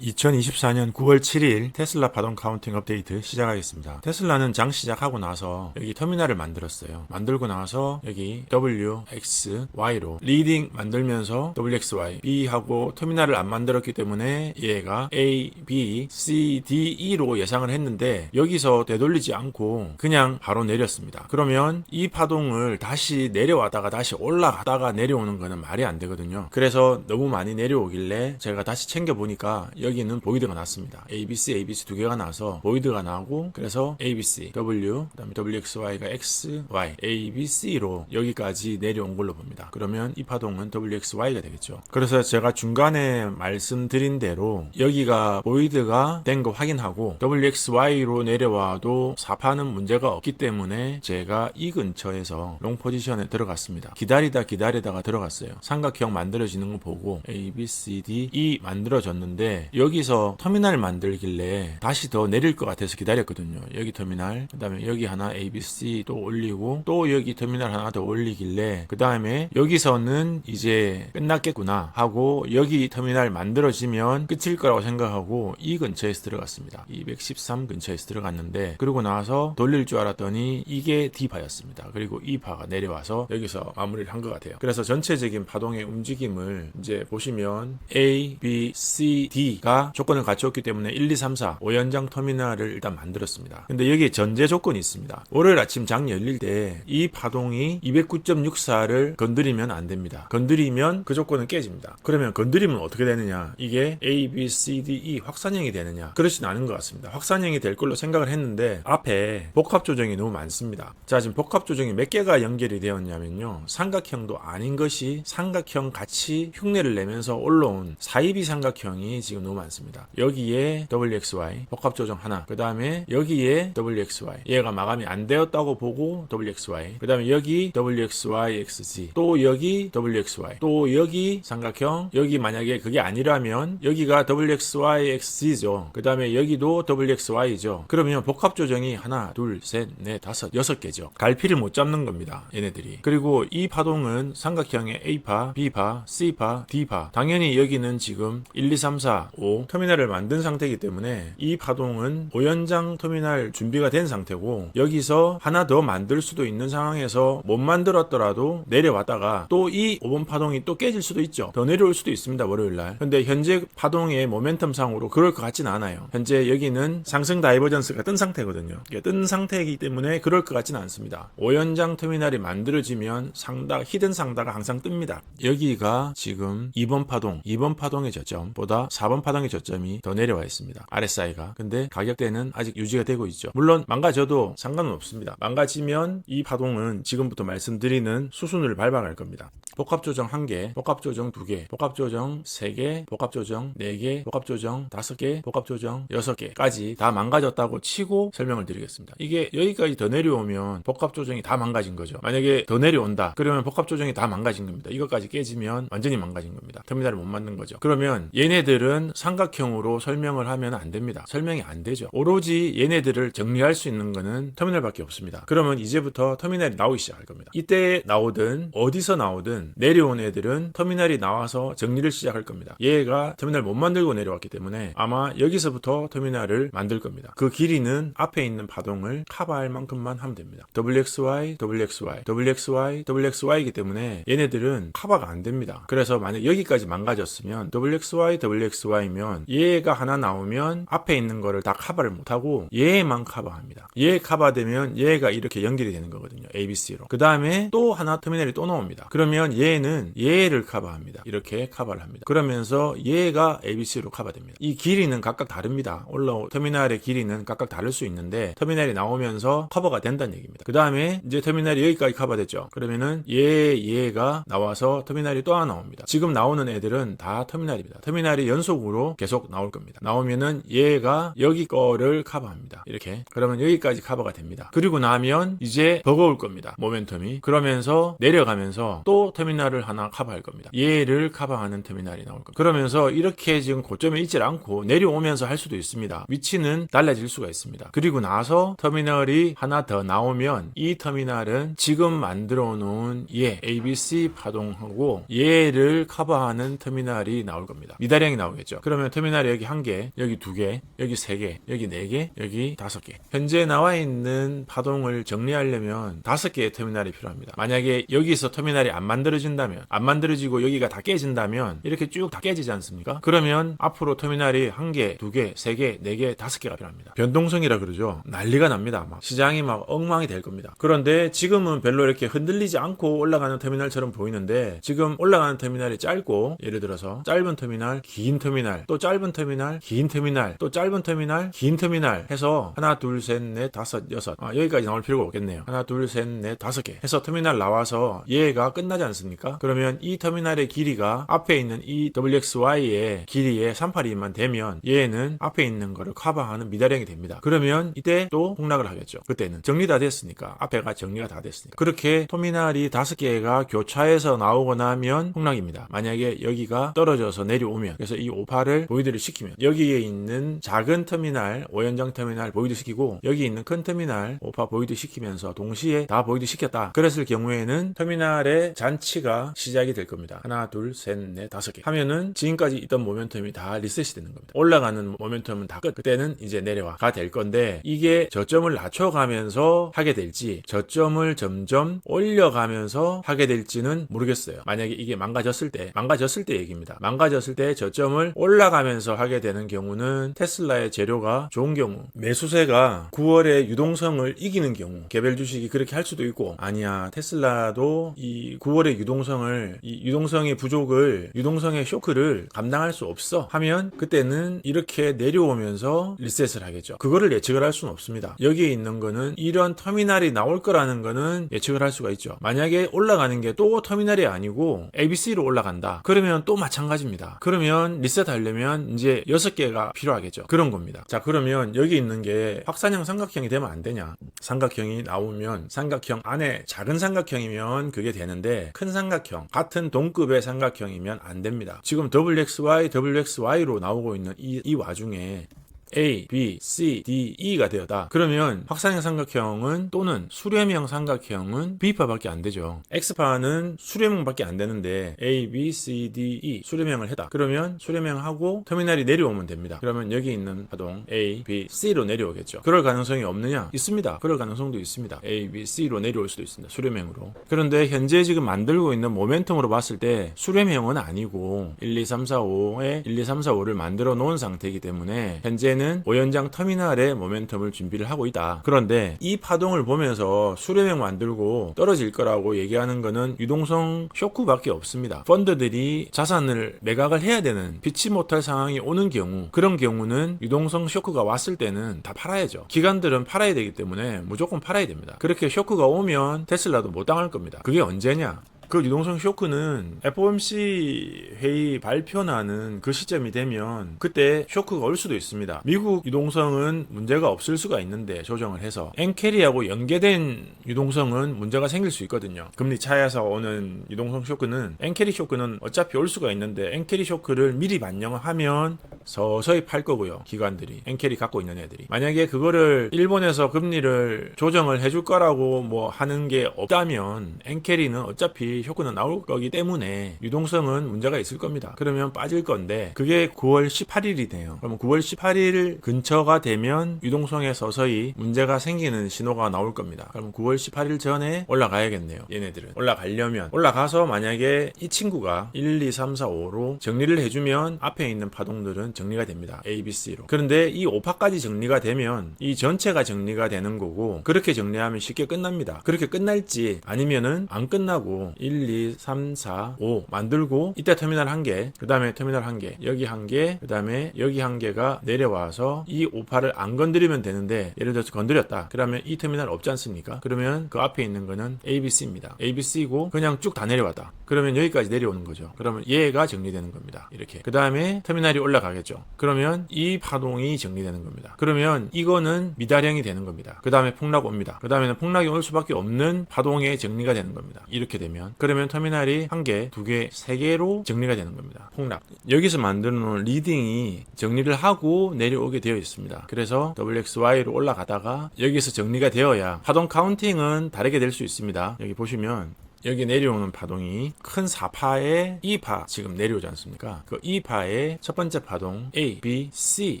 2024년 9월 7일 테슬라 파동 카운팅 업데이트 시작하겠습니다. 테슬라는 장 시작하고 나서 여기 터미널을 만들었어요. 만들고 나서 여기 W, X, Y로 리딩 만들면서 WXY, B하고 터미널을 안 만들었기 때문에 얘가 A, B, C, D, E로 예상을 했는데 여기서 되돌리지 않고 그냥 바로 내렸습니다. 그러면 이 파동을 다시 내려왔다가 다시 올라가다가 내려오는 거는 말이 안 되거든요. 그래서 너무 많이 내려오길래 제가 다시 챙겨보니까 는 보이드가 났습니다. ABC, ABC 두 개가 나서 보이드가 나고 그래서 ABC, W, 그다음에 WXY가 X, Y, ABC로 여기까지 내려온 걸로 봅니다. 그러면 이 파동은 WXY가 되겠죠. 그래서 제가 중간에 말씀드린 대로 여기가 보이드가 된 거 확인하고 WXY로 내려와도 사파는 문제가 없기 때문에 제가 이 근처에서 롱 포지션에 들어갔습니다. 기다리다 기다리다가 들어갔어요. 삼각형 만들어지는 거 보고 A, B, C, D, E 만들어졌는데 여기서 터미널 만들길래 다시 더 내릴 것 같아서 기다렸거든요. 여기 터미널, 그 다음에 여기 하나 A, B, C 또 올리고 또 여기 터미널 하나 더 올리길래 그 다음에 여기서는 이제 끝났겠구나 하고 여기 터미널 만들어지면 끝일 거라고 생각하고 이 근처에서 들어갔습니다. 213 근처에서 들어갔는데 그러고 나서 돌릴 줄 알았더니 이게 D파였습니다. 그리고 이 파가 내려와서 여기서 마무리를 한 것 같아요. 그래서 전체적인 파동의 움직임을 이제 보시면 A, B, C, D가 조건을 갖췄기 때문에 1, 2, 3, 4 5연장 터미널을 일단 만들었습니다. 근데 여기에 전제 조건이 있습니다. 월요일 아침 장 열릴 때 이 파동이 209.64를 건드리면 안 됩니다. 건드리면 그 조건은 깨집니다. 그러면 건드리면 어떻게 되느냐? 이게 A, B, C, D, E 확산형이 되느냐? 그렇진 않은 것 같습니다. 확산형이 될 걸로 생각을 했는데 앞에 복합 조정이 너무 많습니다. 자, 지금 복합 조정이 몇 개가 연결이 되었냐면요. 삼각형도 아닌 것이 삼각형 같이 흉내를 내면서 올라온 사이비 삼각형이 지금 너무 많습니다. 여기에 WXY 복합 조정 하나, 그 다음에 여기에 WXY 얘가 마감이 안 되었다고 보고 WXY, 그 다음에 여기 WXY XZ, 또 여기 WXY, 또 여기 삼각형, 여기 만약에 그게 아니라면 여기가 WXY XZ죠. 그 다음에 여기도 WXY죠. 그러면 복합 조정이 하나, 둘, 셋, 넷, 다섯, 여섯 개죠. 갈피를 못 잡는 겁니다. 얘네들이. 그리고 이 파동은 삼각형의 A파, B파, C파, D파. 당연히 여기는 지금 1, 2, 3, 4, 5 터미널을 만든 상태이기 때문에 이 파동은 5연장 터미널 준비가 된 상태고 여기서 하나 더 만들 수도 있는 상황에서 못 만들었더라도 내려왔다가 또 이 5번 파동이 또 깨질 수도 있죠. 더 내려올 수도 있습니다. 월요일 날. 근데 현재 파동의 모멘텀 상으로 그럴 것 같진 않아요. 현재 여기는 상승 다이버전스가 뜬 상태거든요. 뜬 상태이기 때문에 그럴 것 같지는 않습니다. 5연장 터미널이 만들어지면 상다 히든 상다가 항상 뜹니다. 여기가 지금 2번 파동, 2번 파동의 저점보다 4번 파동 의 저점이 더 내려와 있습니다. RSI가. 근데 가격대는 아직 유지가 되고 있죠. 물론 망가져도 상관은 없습니다. 망가지면 이 파동은 지금부터 말씀드리는 수순을 밟아갈 겁니다. 복합 조정 1개, 복합 조정 2개, 복합 조정 3개, 복합 조정 4개, 복합 조정 5개, 복합 조정 6개까지 다 망가졌다고 치고 설명을 드리겠습니다. 이게 여기까지 더 내려오면 복합 조정이 다 망가진 거죠. 만약에 더 내려온다. 그러면 복합 조정이 다 망가진 겁니다. 이것까지 깨지면 완전히 망가진 겁니다. 터미널을 못 만든 거죠. 그러면 얘네들은 삼각형으로 설명을 하면 안 됩니다. 설명이 안 되죠. 오로지 얘네들을 정리할 수 있는 거는 터미널밖에 없습니다. 그러면 이제부터 터미널이 나오기 시작할 겁니다. 이때 나오든 어디서 나오든 내려온 애들은 터미널이 나와서 정리를 시작할 겁니다. 얘가 터미널 못 만들고 내려왔기 때문에 아마 여기서부터 터미널을 만들 겁니다. 그 길이는 앞에 있는 파동을 커버할 만큼만 하면 됩니다. WXY, WXY, WXY, WXY이기 때문에 얘네들은 커버가 안 됩니다. 그래서 만약 여기까지 망가졌으면 WXY, WXY면 얘가 하나 나오면 앞에 있는 거를 다 커버를 못하고 얘만 커버합니다. 얘 커버되면 얘가 이렇게 연결이 되는 거거든요. ABC로. 그 다음에 또 하나 터미널이 또 나옵니다. 그러면 얘는 얘를 커버합니다. 이렇게 커버를 합니다. 그러면서 얘가 ABC로 커버됩니다. 이 길이는 각각 다릅니다. 올라오 터미널의 길이는 각각 다를 수 있는데 터미널이 나오면서 커버가 된다는 얘기입니다. 그 다음에 이제 터미널이 여기까지 커버됐죠. 그러면은 얘 얘가 나와서 터미널이 또 하나 나옵니다. 지금 나오는 애들은 다 터미널입니다. 터미널이 연속으로 계속 나올 겁니다. 나오면은 얘가 여기 거를 커버합니다. 이렇게 그러면 여기까지 커버가 됩니다. 그리고 나면 이제 버거울 겁니다. 모멘텀이 그러면서 내려가면서 또 터미널을 하나 커버할 겁니다. 얘를 커버하는 터미널이 나올 겁니다. 그러면서 이렇게 지금 고점에 있질 않고 내려오면서 할 수도 있습니다. 위치는 달라질 수가 있습니다. 그리고 나서 터미널이 하나 더 나오면 이 터미널은 지금 만들어 놓은 얘 ABC 파동하고 얘를 커버하는 터미널이 나올 겁니다. 미다량이 나오겠죠. 그러면 터미널이 여기 한 개, 여기 두 개, 여기 세 개, 여기 네 개, 여기 다섯 개. 현재 나와 있는 파동을 정리하려면 다섯 개의 터미널이 필요합니다. 만약에 여기서 터미널이 안 만들어진다면, 안 만들어지고 여기가 다 깨진다면 이렇게 쭉 다 깨지지 않습니까? 그러면 앞으로 터미널이 한 개, 두 개, 세 개, 네 개, 다섯 개가 필요합니다. 변동성이라 그러죠. 난리가 납니다. 막 시장이 막 엉망이 될 겁니다. 그런데 지금은 별로 이렇게 흔들리지 않고 올라가는 터미널처럼 보이는데 지금 올라가는 터미널이 짧고 예를 들어서 짧은 터미널, 긴 터미널, 또 짧은 터미널, 긴 터미널, 또 짧은 터미널, 긴 터미널 해서 하나, 둘, 셋, 넷, 다섯, 여섯. 아, 여기까지 나올 필요가 없겠네요. 하나, 둘, 셋, 넷, 다섯 개 해서 터미널 나와서 얘가 끝나지 않습니까? 그러면 이 터미널의 길이가 앞에 있는 이 WXY의 길이의 382만 되면 얘는 앞에 있는 거를 커버하는 미다령이 됩니다. 그러면 이때 또 폭락을 하겠죠. 그때는 정리 다 됐으니까 앞에가 정리가 다 됐으니까 그렇게 터미널이 다섯 개가 교차해서 나오고 나면 폭락입니다. 만약에 여기가 떨어져서 내려오면 그래서 이 오파를 보이드를 시키면 여기에 있는 작은 터미널 오연장 터미널 보이드 시키고 여기 있는 큰 터미널 오파 보이드 시키면서 동시에 다 보이드 시켰다. 그랬을 경우에는 터미널의 잔치가 시작이 될 겁니다. 하나, 둘, 셋, 넷, 다섯 개 하면은 지금까지 있던 모멘텀이 다 리셋이 되는 겁니다. 올라가는 모멘텀은 다 끝. 그때는 이제 내려와가 될 건데 이게 저점을 낮춰가면서 하게 될지 저점을 점점 올려가면서 하게 될지는 모르겠어요. 만약에 이게 망가졌을 때 망가졌을 때 얘기입니다. 망가졌을 때 저점을 올라 가면서 하게 되는 경우는 테슬라의 재료가 좋은 경우 매수세가 9월에 유동성을 이기는 경우 개별 주식이 그렇게 할 수도 있고 아니야 테슬라도 이 9월의 유동성을 이 유동성의 부족을 유동성의 쇼크를 감당할 수 없어 하면 그때는 이렇게 내려오면서 리셋을 하겠죠. 그거를 예측을 할 수는 없습니다. 여기에 있는 거는 이런 터미널이 나올 거라는 거는 예측을 할 수가 있죠. 만약에 올라가는 게 또 터미널이 아니고 ABC로 올라간다. 그러면 또 마찬가지입니다. 그러면 리셋 하려면 이제 6개가 필요하겠죠. 그런 겁니다. 자, 그러면 여기 있는 게 확산형 삼각형이 되면 안 되냐? 삼각형이 나오면 삼각형 안에 작은 삼각형이면 그게 되는데 큰 삼각형, 같은 동급의 삼각형이면 안 됩니다. 지금 WXY, WXY로 나오고 있는 이, 이 와중에 A, B, C, D, E가 되었다. 그러면 확산형 삼각형은 또는 수렴형 삼각형은 B파밖에 안 되죠. X파는 수렴형밖에 안 되는데 A, B, C, D, E 수렴형을 했다. 그러면 수렴형하고 터미널이 내려오면 됩니다. 그러면 여기 있는 파동 A, B, C로 내려오겠죠. 그럴 가능성이 없느냐? 있습니다. 그럴 가능성도 있습니다. A, B, C로 내려올 수도 있습니다. 수렴형으로. 그런데 현재 지금 만들고 있는 모멘텀으로 봤을 때 수렴형은 아니고 1, 2, 3, 4, 5에 1, 2, 3, 4, 5를 만들어 놓은 상태이기 때문에 현재는 오연장 터미널의 모멘텀을 준비를 하고 있다. 그런데 이 파동을 보면서 수렴형 만들고 떨어질 거라고 얘기하는 거는 유동성 쇼크밖에 없습니다. 펀드들이 자산을 매각을 해야 되는 피치 못할 상황이 오는 경우 그런 경우는 유동성 쇼크가 왔을 때는 다 팔아야죠. 기관들은 팔아야 되기 때문에 무조건 팔아야 됩니다. 그렇게 쇼크가 오면 테슬라도 못 당할 겁니다. 그게 언제냐? 그 유동성 쇼크는 FOMC 회의 발표나는 그 시점이 되면 그때 쇼크가 올 수도 있습니다. 미국 유동성은 문제가 없을 수가 있는데 조정을 해서 엔캐리하고 연계된 유동성은 문제가 생길 수 있거든요. 금리 차에서 오는 유동성 쇼크는 엔캐리 쇼크는 어차피 올 수가 있는데 엔캐리 쇼크를 미리 반영하면 서서히 팔 거고요. 기관들이 엔캐리 갖고 있는 애들이 만약에 그거를 일본에서 금리를 조정을 해줄 거라고 뭐 하는 게 없다면 엔캐리는 어차피 효과는 나올 거기 때문에 유동성은 문제가 있을 겁니다. 그러면 빠질 건데 그게 9월 18일이네요. 그러면 9월 18일 근처가 되면 유동성에 서서히 문제가 생기는 신호가 나올 겁니다. 그러면 9월 18일 전에 올라가야겠네요. 얘네들은 올라가려면 올라가서 만약에 이 친구가 1, 2, 3, 4, 5로 정리를 해주면 앞에 있는 파동들은 정리가 됩니다. A, B, C로. 그런데 이 5파까지 정리가 되면 이 전체가 정리가 되는 거고 그렇게 정리하면 쉽게 끝납니다. 그렇게 끝날지 아니면은 안 끝나고 1, 2, 3, 4, 5 만들고 이때 터미널 한 개, 그 다음에 터미널 한 개, 여기 한 개, 그 다음에 여기 한 개가 내려와서 이 5파를 안 건드리면 되는데 예를 들어서 건드렸다. 그러면 이 터미널 없지 않습니까? 그러면 그 앞에 있는 거는 ABC입니다. ABC고 그냥 쭉 다 내려왔다. 그러면 여기까지 내려오는 거죠. 그러면 얘가 정리되는 겁니다. 이렇게. 그 다음에 터미널이 올라가겠죠. 그러면 이 파동이 정리되는 겁니다. 그러면 이거는 미다령이 되는 겁니다. 그 다음에 폭락 옵니다. 그 다음에는 폭락이 올 수밖에 없는 파동의 정리가 되는 겁니다. 이렇게 되면. 그러면 터미널이 한 개, 두 개, 세 개로 정리가 되는 겁니다. 폭락. 여기서 만들어 놓은 리딩이 정리를 하고 내려오게 되어 있습니다. 그래서 WXY로 올라가다가 여기서 정리가 되어야 파동 카운팅은 다르게 될 수 있습니다. 여기 보시면 여기 내려오는 파동이 큰 4파에 2파 지금 내려오지 않습니까? 그 2파의 첫 번째 파동 A, B, C,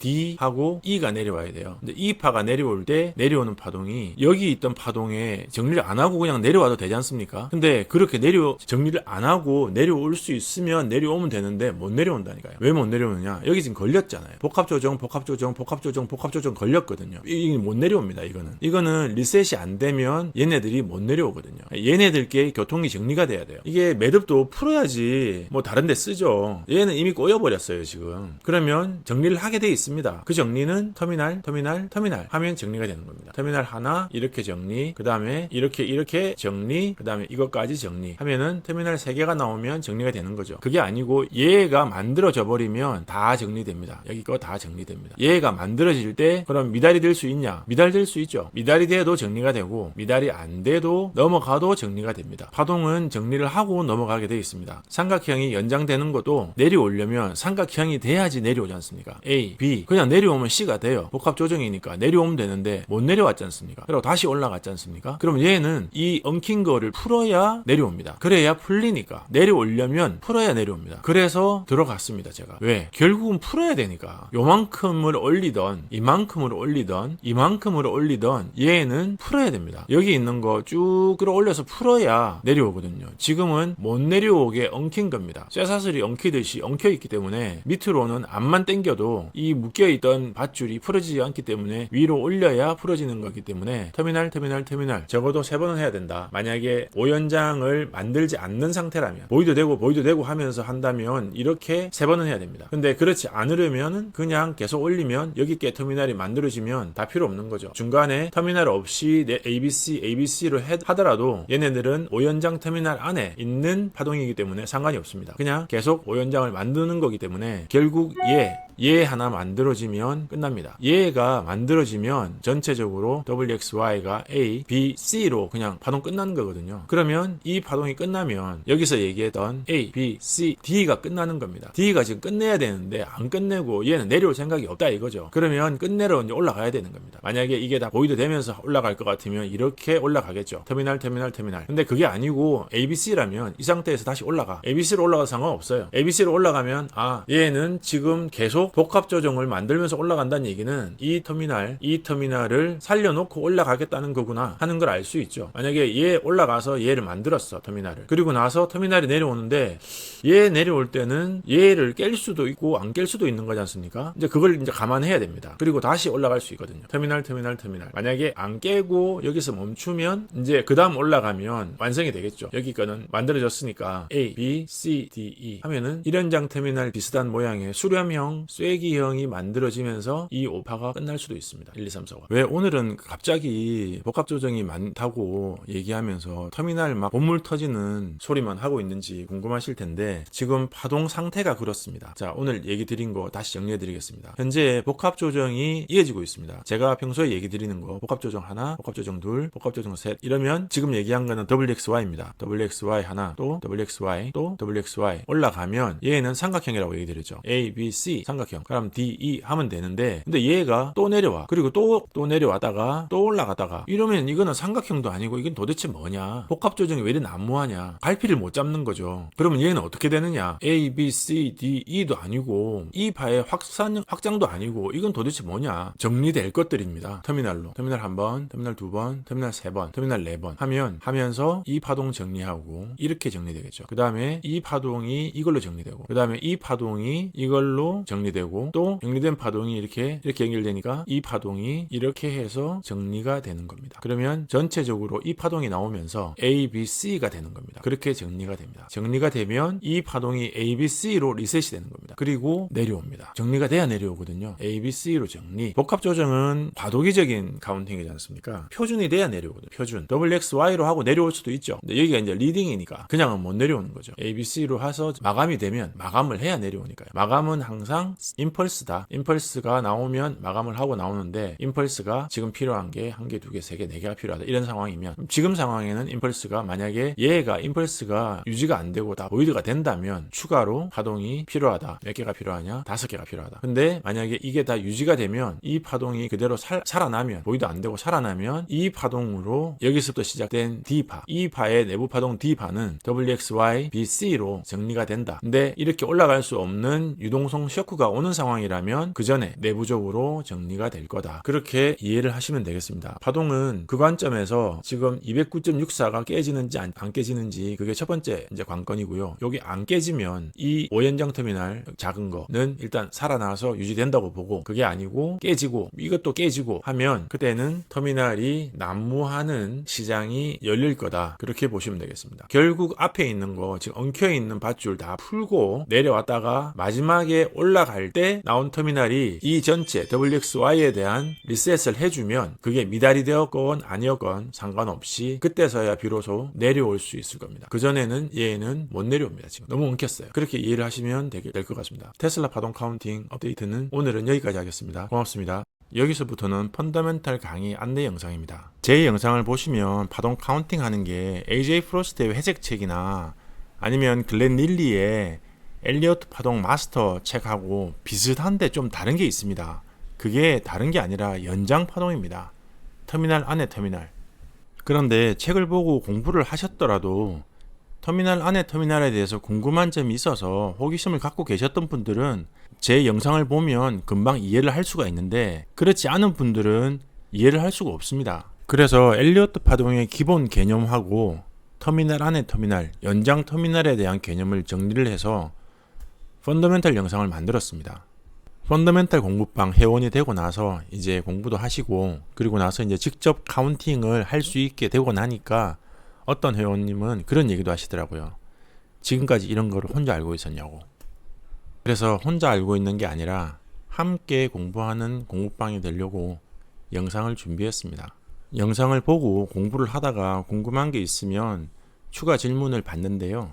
D 하고 E가 내려와야 돼요. 근데 2파가 내려올 때 내려오는 파동이 여기 있던 파동에 정리를 안 하고 그냥 내려와도 되지 않습니까? 근데 그렇게 내려 정리를 안 하고 내려올 수 있으면 내려오면 되는데 못 내려온다니까요. 왜 못 내려오느냐? 여기 지금 걸렸잖아요. 복합 조정, 복합 조정, 복합 조정, 복합 조정 걸렸거든요. 이게 못 내려옵니다. 이거는 이거는 리셋이 안 되면 얘네들이 못 내려오거든요. 얘네들께 교 통이 정리가 돼야 돼요. 이게 매듭도 풀어야지 뭐 다른 데 쓰죠. 얘는 이미 꼬여버렸어요, 지금. 그러면 정리를 하게 돼 있습니다. 그 정리는 터미널, 터미널, 터미널 하면 정리가 되는 겁니다. 터미널 하나 이렇게 정리, 그 다음에 이렇게 이렇게 정리, 그 다음에 이것까지 정리 하면은 터미널 3개가 나오면 정리가 되는 거죠. 그게 아니고 얘가 만들어져 버리면 다 정리됩니다. 여기 거 다 정리됩니다. 얘가 만들어질 때 그럼 미달이 될 수 있냐? 미달 될 수 있죠. 미달이 돼도 정리가 되고 미달이 안 돼도 넘어가도 정리가 됩니다. 파동은 정리를 하고 넘어가게 되어 있습니다. 삼각형이 연장되는 것도 내려오려면 삼각형이 돼야지 내려오지 않습니까? A, B 그냥 내려오면 C가 돼요. 복합 조정이니까 내려오면 되는데 못 내려왔지 않습니까? 그리고 다시 올라갔지 않습니까? 그럼 얘는 이 엉킨 거를 풀어야 내려옵니다. 그래야 풀리니까 내려오려면 풀어야 내려옵니다. 그래서 들어갔습니다. 제가 왜? 결국은 풀어야 되니까 요만큼을 올리던 이만큼을 올리던 이만큼을 올리던 얘는 풀어야 됩니다. 여기 있는 거 쭉 끌어올려서 풀어야 내려오거든요. 지금은 못 내려오게 엉킨 겁니다. 쇠사슬이 엉키듯이 엉켜 있기 때문에 밑으로는 앞만 당겨도 이 묶여 있던 밧줄이 풀어지지 않기 때문에 위로 올려야 풀어지는 거기 때문에 터미널 터미널 터미널 적어도 세 번은 해야 된다. 만약에 오연장을 만들지 않는 상태라면 보이도 되고 보이도 되고 하면서 한다면 이렇게 세 번은 해야 됩니다. 근데 그렇지 않으려면은 그냥 계속 올리면 여기께 터미널이 만들어지면 다 필요 없는 거죠. 중간에 터미널 없이 내 ABC, ABC로 하더라도 얘네들은 오연장 터미널 안에 있는 파동이기 때문에 상관이 없습니다. 그냥 계속 오연장을 만드는 거기 때문에 결국 얘, 얘 하나 만들어지면 끝납니다. 얘가 만들어지면 전체적으로 WXY가 A, B, C로 그냥 파동 끝나는 거거든요. 그러면 이 파동이 끝나면 여기서 얘기했던 A, B, C, D가 끝나는 겁니다. D가 지금 끝내야 되는데 안 끝내고 얘는 내려올 생각이 없다 이거죠. 그러면 끝내러 이제 올라가야 되는 겁니다. 만약에 이게 다 보이드 되면서 올라갈 것 같으면 이렇게 올라가겠죠. 터미널, 터미널, 터미널. 근데 그게 아니고 ABC라면 이 상태에서 다시 올라가. ABC로 올라가도 상관없어요. ABC로 올라가면 아 얘는 지금 계속 복합 조정을 만들면서 올라간다는 얘기는 이 터미널, 이 터미널을 살려놓고 올라가겠다는 거구나 하는 걸 알 수 있죠. 만약에 얘 올라가서 얘를 만들었어 터미널을. 그리고 나서 터미널이 내려오는데 얘 내려올 때는 얘를 깰 수도 있고 안 깰 수도 있는 거지 않습니까? 이제 그걸 이제 감안해야 됩니다. 그리고 다시 올라갈 수 있거든요. 터미널, 터미널, 터미널. 만약에 안 깨고 여기서 멈추면 이제 그 다음 올라가면 완성이 되겠죠. 여기 거는 만들어졌으니까 A, B, C, D, E 하면은 1연장 터미널 비슷한 모양의 수렴형, 쐐기형이 만들어지면서 이 오파가 끝날 수도 있습니다. 1, 2, 3, 4가. 왜 오늘은 갑자기 복합 조정이 많다고 얘기하면서 터미널 막 본물 터지는 소리만 하고 있는지 궁금하실 텐데 지금 파동 상태가 그렇습니다. 자, 오늘 얘기 드린 거 다시 정리해 드리겠습니다. 현재 복합 조정이 이어지고 있습니다. 제가 평소에 얘기 드리는 거 복합 조정 하나, 복합 조정 둘, 복합 조정 셋 이러면 지금 얘기한 거는 WXY입니다. WXY 하나, 또 WXY, 또 WXY 올라가면 얘는 삼각형이라고 얘기 드렸죠. A, B, C 삼각 형. 그럼 D, E 하면 되는데 근데 얘가 또 내려와. 그리고 또또 내려왔다가 또 올라가다가 이러면 이거는 삼각형도 아니고 이건 도대체 뭐냐? 복합 조정이 왜 이리 난무하냐? 갈피를 못 잡는 거죠. 그러면 얘는 어떻게 되느냐? A, B, C, D, E도 아니고 이 파의 확산 확장도 아니고 이건 도대체 뭐냐? 정리될 것들입니다. 터미널로 터미널 한 번, 터미널 두 번, 터미널 세 번, 터미널 네 번 하면 하면서 이 파동 정리하고 이렇게 정리되겠죠. 그 다음에 이 파동이 이걸로 정리되고 그 다음에 이 파동이 이걸로 정리되고 또 정리된 파동이 이렇게 이렇게 연결되니까 이 파동이 이렇게 해서 정리가 되는 겁니다. 그러면 전체적으로 이 파동이 나오면서 A, B, C가 되는 겁니다. 그렇게 정리가 됩니다. 정리가 되면 이 파동이 A, B, C로 리셋이 되는 겁니다. 그리고 내려옵니다. 정리가 돼야 내려오거든요. A, B, C로 정리. 복합 조정은 과도기적인 카운팅이지 않습니까? 표준이 돼야 내려오거든요. 표준. WXY로 하고 내려올 수도 있죠. 근데 여기가 이제 리딩이니까 그냥은 못 내려오는 거죠. A, B, C로 해서 마감이 되면 마감을 해야 내려오니까요. 마감은 항상 임펄스다. 임펄스가 나오면 마감을 하고 나오는데 임펄스가 지금 필요한 게 한 개, 두 개, 세 개, 네 개가 필요하다. 이런 상황이면 지금 상황에는 임펄스가 만약에 얘가 임펄스가 유지가 안 되고 다 보이드가 된다면 추가로 파동이 필요하다. 몇 개가 필요하냐? 다섯 개가 필요하다. 근데 만약에 이게 다 유지가 되면 이 파동이 그대로 살, 살아나면 보이드 안 되고 살아나면 이 파동으로 여기서부터 시작된 D파 이 파의 내부 파동 D파는 WXY BC로 정리가 된다. 근데 이렇게 올라갈 수 없는 유동성 쇼크가 오는 상황이라면 그 전에 내부적으로 정리가 될 거다. 그렇게 이해를 하시면 되겠습니다. 파동은 그 관점에서 지금 209.64가 깨지는지 안, 안 깨지는지 그게 첫 번째 이제 관건이고요. 여기 안 깨지면 이 오연장 터미널 작은 거는 일단 살아나서 유지된다고 보고 그게 아니고 깨지고 이것도 깨지고 하면 그때는 터미널이 난무하는 시장이 열릴 거다. 그렇게 보시면 되겠습니다. 결국 앞에 있는 거 지금 엉켜 있는 밧줄 다 풀고 내려왔다가 마지막에 올라갈 때 나온 터미널이 이 전체 WXY에 대한 리셋을 해주면 그게 미달이 되었건 아니었건 상관없이 그때서야 비로소 내려올 수 있을 겁니다. 그 전에는 얘는 못 내려옵니다. 지금 너무 엉켰어요. 그렇게 이해를 하시면 될 것 같습니다. 테슬라 파동 카운팅 업데이트는 오늘은 여기까지 하겠습니다. 고맙습니다. 여기서부터는 펀더멘탈 강의 안내 영상입니다. 제 영상을 보시면 파동 카운팅 하는 게 AJ 프로스트의 회색 책이나 아니면 글렌 닐리의 엘리어트 파동 마스터 책하고 비슷한데 좀 다른 게 있습니다. 그게 다른 게 아니라 연장 파동입니다. 터미널 안에 터미널. 그런데 책을 보고 공부를 하셨더라도 터미널 안에 터미널에 대해서 궁금한 점이 있어서 호기심을 갖고 계셨던 분들은 제 영상을 보면 금방 이해를 할 수가 있는데 그렇지 않은 분들은 이해를 할 수가 없습니다. 그래서 엘리어트 파동의 기본 개념하고 터미널 안에 터미널, 연장 터미널에 대한 개념을 정리를 해서 펀더멘탈 영상을 만들었습니다. 펀더멘탈 공부방 회원이 되고 나서 이제 공부도 하시고 그리고 나서 이제 직접 카운팅을 할 수 있게 되고 나니까 어떤 회원님은 그런 얘기도 하시더라고요. 지금까지 이런 거를 혼자 알고 있었냐고. 그래서 혼자 알고 있는 게 아니라 함께 공부하는 공부방이 되려고 영상을 준비했습니다. 영상을 보고 공부를 하다가 궁금한 게 있으면 추가 질문을 받는데요.